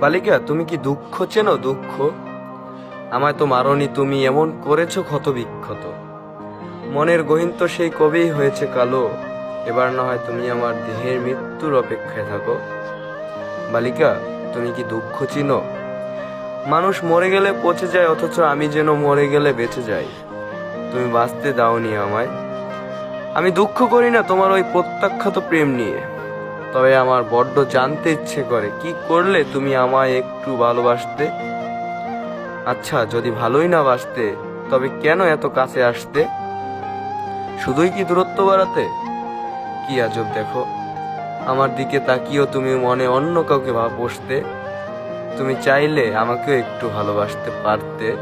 বালিকা, তুমি কি দুঃখ চেনো? দুঃখ? আমায় তো মারনি তুমি, এমন করেছ ক্ষত বিক্ষত মনের গহীন তো সেই কবেই হয়েছে কালো। এবার না হয় তুমি আমার দেহের মৃত্যুর অপেক্ষায় থাকো। বালিকা, তুমি কি দুঃখ চিনো? মানুষ মরে গেলে পচে যায়, অথচ আমি যেন মরে গেলে বেঁচে যাই। তুমি বাঁচতে দাওনি আমায়। আমি দুঃখ করি না তোমার ওই প্রত্যাখ্যাত প্রেম নিয়ে। তবে আমার বড্ড জানতে ইচ্ছে করে। কি করলে তুমি আমায় একটু ভালোবাসতে? আচ্ছা যদি ভালোই না বাসতে, তবে কেন এত কাছে আসতে? শুধুই কি দূরত্ব বাড়াতে? কি আজব দেখো। আমার দিকে তাকিয়েও তুমি মনে অন্য কাউকে বসতে তুমি চাইলে আমাকেও একটু ভালোবাসতে পারতে।